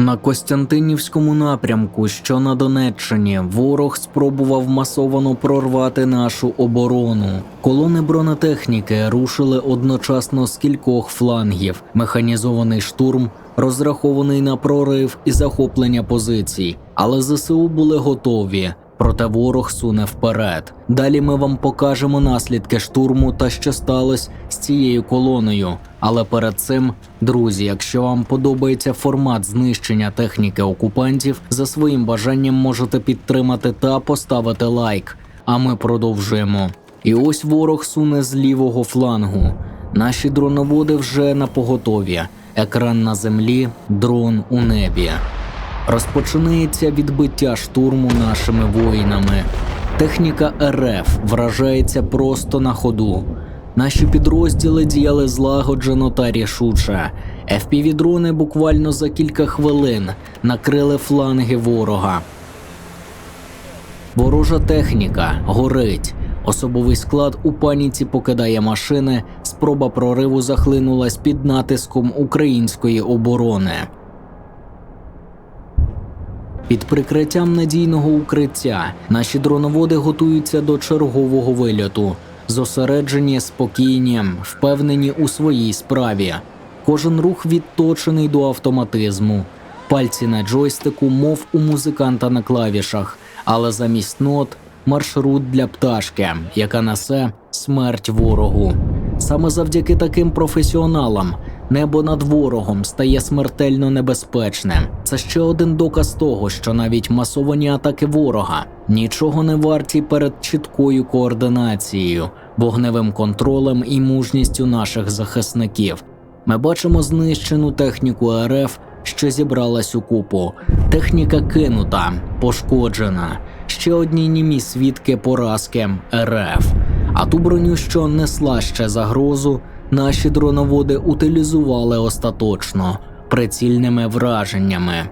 На Костянтинівському напрямку, що на Донеччині, ворог спробував масовано прорвати нашу оборону. Колони бронетехніки рушили одночасно з кількох флангів. Механізований штурм розрахований на прорив і захоплення позицій, але ЗСУ були готові. Проте ворог суне вперед. Далі ми вам покажемо наслідки штурму та що сталося з цією колоною. Але перед цим, друзі, якщо вам подобається формат знищення техніки окупантів, за своїм бажанням можете підтримати та поставити лайк. А ми продовжуємо. І ось ворог суне з лівого флангу. Наші дроноводи вже на поготові. Екран на землі, дрон у небі. Розпочинається відбиття штурму нашими воїнами. Техніка РФ вражається просто на ходу. Наші підрозділи діяли злагоджено та рішуче. FPV-дрони буквально за кілька хвилин накрили фланги ворога. Ворожа техніка горить. Особовий склад у паніці покидає машини. Спроба прориву захлинулась під натиском української оборони. Під прикриттям надійного укриття наші дроноводи готуються до чергового вильоту. Зосереджені, спокійні, впевнені у своїй справі. Кожен рух відточений до автоматизму. Пальці на джойстику, мов у музиканта на клавішах, але замість нот маршрут для пташки, яка несе смерть ворогу. Саме завдяки таким професіоналам небо над ворогом стає смертельно небезпечним. Це ще один доказ того, що навіть масовані атаки ворога нічого не варті перед чіткою координацією, вогневим контролем і мужністю наших захисників. Ми бачимо знищену техніку РФ, що зібралась у купу. Техніка кинута, пошкоджена. Ще одні німі свідки поразки РФ. А ту броню, що несла ще загрозу, наші дроноводи утилізували остаточно прицільними враженнями.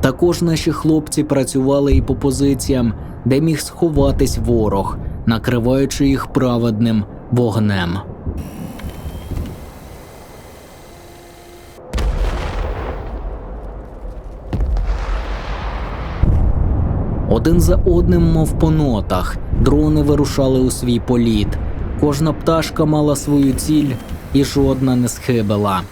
Також наші хлопці працювали і по позиціям, де міг сховатись ворог, накриваючи їх праведним вогнем. Один за одним, мов по нотах, дрони вирушали у свій політ. Кожна пташка мала свою ціль, і жодна не схибила.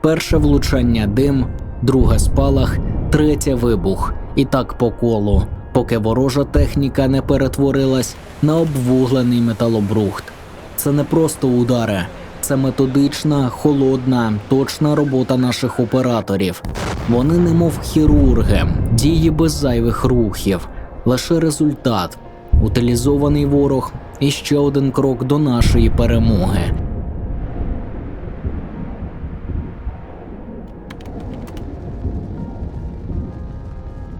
Перше влучання дим, друге спалах, третє вибух. І так по колу, поки ворожа техніка не перетворилась на обвуглений металобрухт. Це не просто удари, це методична, холодна, точна робота наших операторів. Вони немов хірурги, дії без зайвих рухів, лише результат, утилізований ворог і ще один крок до нашої перемоги.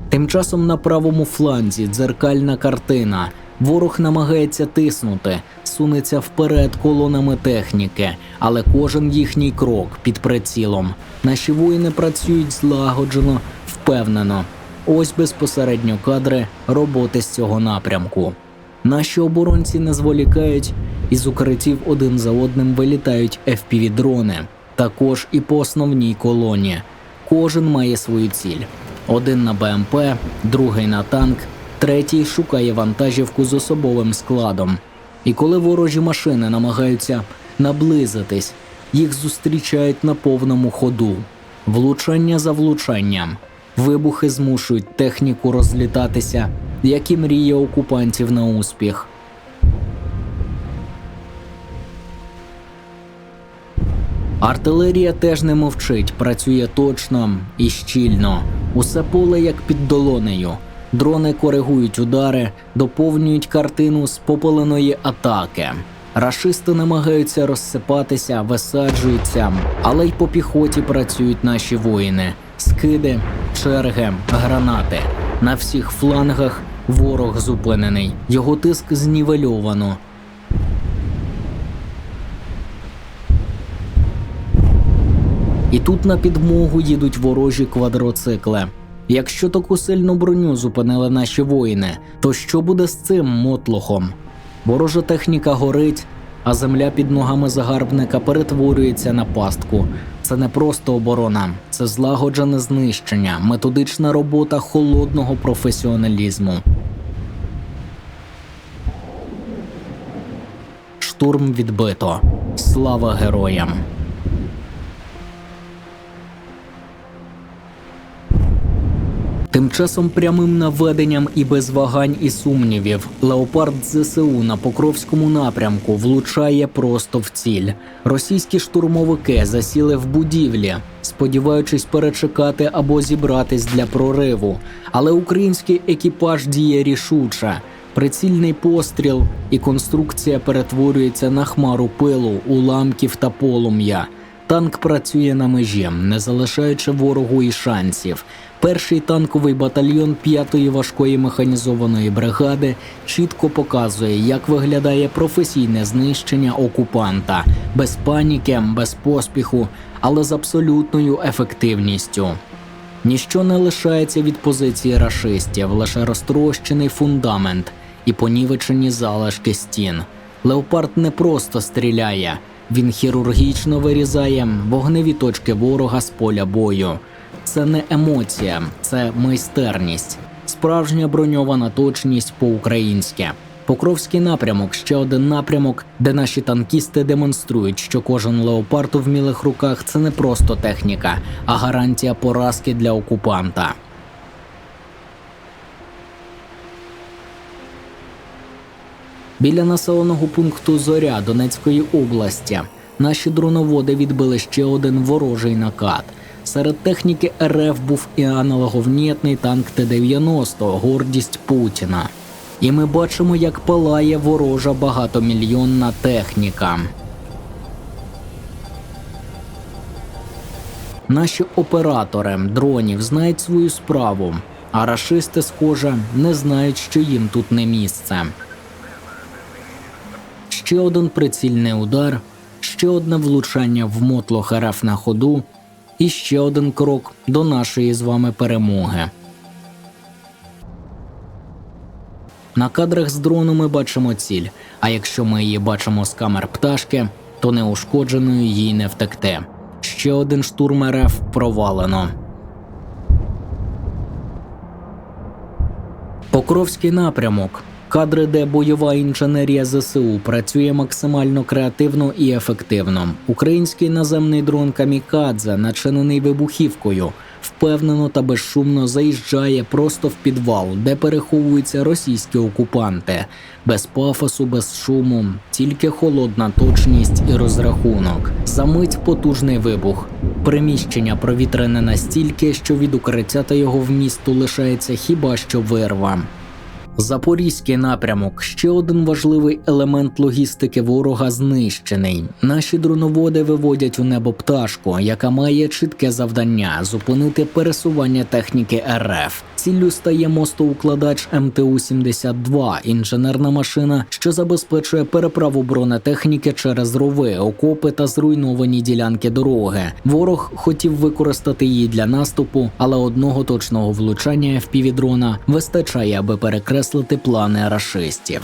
Тим часом на правому фланзі дзеркальна картина. Ворог намагається тиснути, сунеться вперед колонами техніки, але кожен їхній крок під прицілом. Наші воїни працюють злагоджено, впевнено. Ось безпосередньо кадри роботи з цього напрямку. Наші оборонці не зволікають, із укриттів один за одним вилітають FPV-дрони, також і по основній колоні. Кожен має свою ціль. Один на БМП, другий на танк, третій шукає вантажівку з особовим складом. І коли ворожі машини намагаються наблизитись, їх зустрічають на повному ходу. Влучання за влучанням. Вибухи змушують техніку розлітатися, як і мрія окупантів на успіх. Артилерія теж не мовчить, працює точно і щільно. Усе поле як під долонею. Дрони коригують удари, доповнюють картину спопаленої атаки. Рашисти намагаються розсипатися, висаджуються, але й по піхоті працюють наші воїни. Скиди, черги, гранати. На всіх флангах ворог зупинений. Його тиск знівельовано. І тут на підмогу їдуть ворожі квадроцикли. Якщо таку сильну броню зупинили наші воїни, то що буде з цим мотлохом? Ворожа техніка горить, а земля під ногами загарбника перетворюється на пастку. Це не просто оборона, це злагоджене знищення, методична робота холодного професіоналізму. Штурм відбито. Слава героям! Тим часом прямим наведенням і без вагань і сумнівів леопард ЗСУ на Покровському напрямку влучає просто в ціль. Російські штурмовики засіли в будівлі, сподіваючись перечекати або зібратись для прориву. Але український екіпаж діє рішуче. Прицільний постріл і конструкція перетворюється на хмару пилу, уламків та полум'я. Танк працює на межі, не залишаючи ворогу і шансів. Перший танковий батальйон 5-ї важкої механізованої бригади чітко показує, як виглядає професійне знищення окупанта без паніки, без поспіху, але з абсолютною ефективністю. Ніщо не лишається від позиції рашистів, лише розтрощений фундамент і понівечені залишки стін. Леопард не просто стріляє, він хірургічно вирізає вогневі точки ворога з поля бою. Це не емоція, це майстерність, справжня броньована точність по-українськи. Покровський напрямок ще один напрямок, де наші танкісти демонструють, що кожен леопард у вмілих руках це не просто техніка, а гарантія поразки для окупанта. Біля населеного пункту Зоря Донецької області наші дроноводи відбили ще один ворожий накат. Серед техніки РФ був і аналоговнітний танк Т-90 гордість Путіна. І ми бачимо, як палає ворожа багатомільйонна техніка. Наші оператори дронів знають свою справу, а рашисти, схоже, не знають, що їм тут не місце. Ще один прицільний удар, ще одне влучання в мотлох РФ на ходу, і ще один крок до нашої з вами перемоги. На кадрах з дрону ми бачимо ціль, а якщо ми її бачимо з камер пташки, то неушкодженою їй не втекти. Ще один штурм РФ провалено. Покровський напрямок. Кадри, де бойова інженерія ЗСУ працює максимально креативно і ефективно. Український наземний дрон Камікадзе, начинений вибухівкою, впевнено та безшумно заїжджає просто в підвал, де переховуються російські окупанти, без пафосу, без шуму, тільки холодна точність і розрахунок. Замить потужний вибух. Приміщення провітрене настільки, що від укриття та його вмісту лишається хіба що вирва. Запорізький напрямок ще один важливий елемент логістики ворога знищений. Наші дроноводи виводять у небо пташку, яка має чітке завдання зупинити пересування техніки РФ. Ціллю стає мостоукладач МТУ-72, інженерна машина, що забезпечує переправу бронетехніки через рови, окопи та зруйновані ділянки дороги. Ворог хотів використати її для наступу, але одного точного влучання FPV-дрона вистачає, аби перекреслити плани рашистів.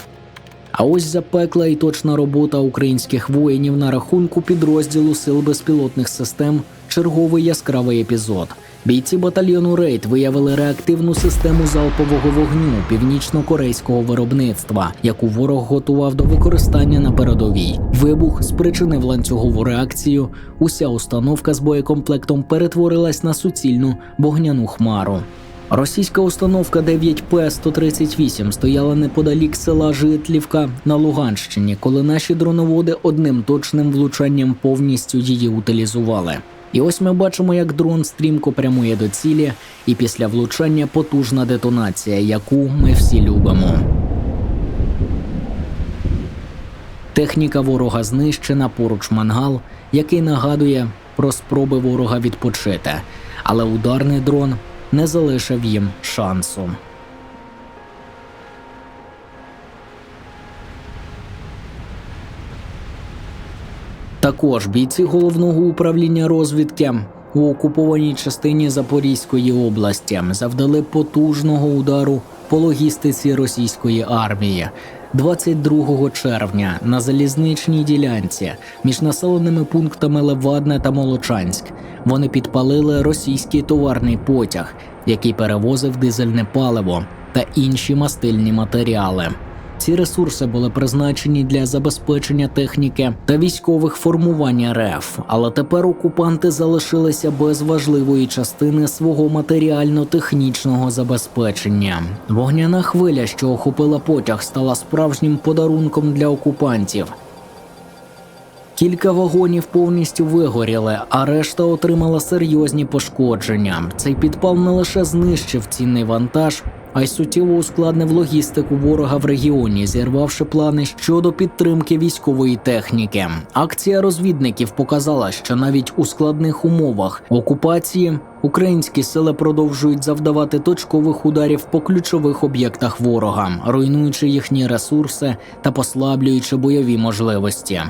А ось запекла і точна робота українських воїнів на рахунку підрозділу сил безпілотних систем. Черговий яскравий епізод. Бійці батальйону Рейд виявили реактивну систему залпового вогню північно-корейського виробництва, яку ворог готував до використання на передовій. Вибух спричинив ланцюгову реакцію. Уся установка з боєкомплектом перетворилась на суцільну вогняну хмару. Російська установка 9П-138 стояла неподалік села Житлівка на Луганщині, коли наші дроноводи одним точним влучанням повністю її утилізували. І ось ми бачимо, як дрон стрімко прямує до цілі, і після влучання потужна детонація, яку ми всі любимо. Техніка ворога знищена поруч мангал, який нагадує про спроби ворога відпочити, але ударний дрон не залишив їм шансу. Також бійці головного управління розвідки у окупованій частині Запорізької області завдали потужного удару по логістиці російської армії. 22 червня на залізничній ділянці між населеними пунктами Левадне та Молочанськ вони підпалили російський товарний потяг, який перевозив дизельне паливо та інші мастильні матеріали. Ці ресурси були призначені для забезпечення техніки та військових формувань РФ, але тепер окупанти залишилися без важливої частини свого матеріально-технічного забезпечення. Вогняна хвиля, що охопила потяг, стала справжнім подарунком для окупантів. Кілька вагонів повністю вигоріли, а решта отримала серйозні пошкодження. Цей підпал не лише знищив цінний вантаж, а й суттєво ускладнив логістику ворога в регіоні, зірвавши плани щодо підтримки військової техніки. Акція розвідників показала, що навіть у складних умовах окупації українські сили продовжують завдавати точкових ударів по ключових об'єктах ворога, руйнуючи їхні ресурси та послаблюючи бойові можливості.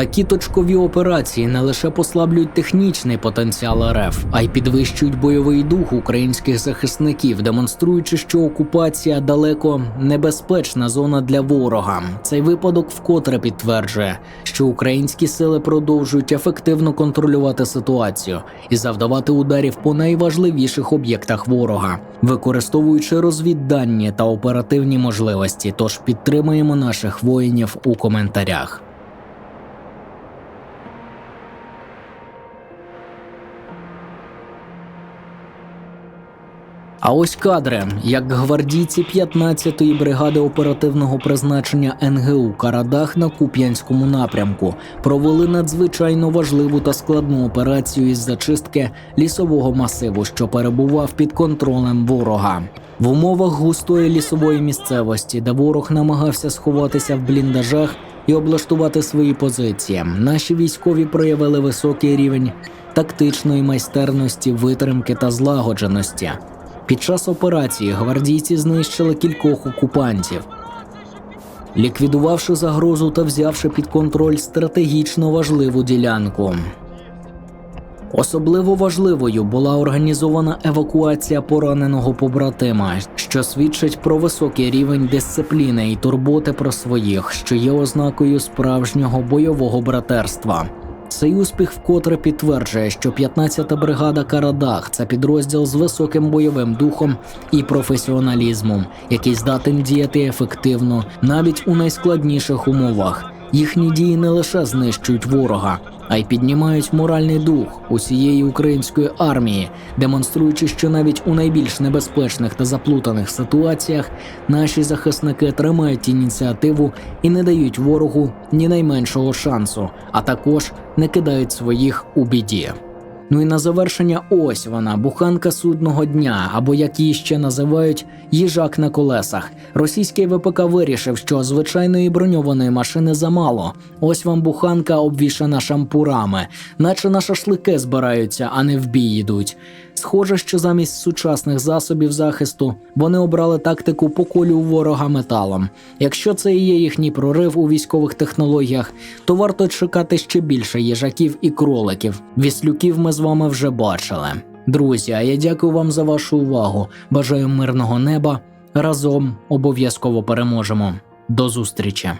Такі точкові операції не лише послаблюють технічний потенціал РФ, а й підвищують бойовий дух українських захисників, демонструючи, що окупація далеко небезпечна зона для ворога. Цей випадок вкотре підтверджує, що українські сили продовжують ефективно контролювати ситуацію і завдавати ударів по найважливіших об'єктах ворога, використовуючи розвіддані та оперативні можливості. Тож підтримуємо наших воїнів у коментарях. А ось кадри, як гвардійці 15-ї бригади оперативного призначення НГУ Карадах на Куп'янському напрямку провели надзвичайно важливу та складну операцію із зачистки лісового масиву, що перебував під контролем ворога. В умовах густої лісової місцевості, де ворог намагався сховатися в бліндажах і облаштувати свої позиції, наші військові проявили високий рівень тактичної майстерності, витримки та злагодженості. Під час операції гвардійці знищили кількох окупантів, ліквідувавши загрозу та взявши під контроль стратегічно важливу ділянку. Особливо важливою була організована евакуація пораненого побратима, що свідчить про високий рівень дисципліни і турботи про своїх, що є ознакою справжнього бойового братерства. Цей успіх вкотре підтверджує, що 15-та бригада Карадах це підрозділ з високим бойовим духом і професіоналізмом, який здатен діяти ефективно навіть у найскладніших умовах. Їхні дії не лише знищують ворога, а й піднімають моральний дух усієї української армії, демонструючи, що навіть у найбільш небезпечних та заплутаних ситуаціях наші захисники тримають ініціативу і не дають ворогу ні найменшого шансу, а також не кидають своїх у біді. Ну і на завершення ось вона, буханка судного дня, або як її ще називають їжак на колесах. Російський ВПК вирішив, що звичайної броньованої машини замало. Ось вам буханка обвішана шампурами, наче на шашлики збираються, а не в бій йдуть. Схоже, що замість сучасних засобів захисту вони обрали тактику поколю ворога металом. Якщо це і є їхній прорив у військових технологіях, то варто чекати ще більше їжаків і кроликів. Віслюків ми з вами вже бачили. Друзі, а я дякую вам за вашу увагу. Бажаю мирного неба. Разом обов'язково переможемо. До зустрічі!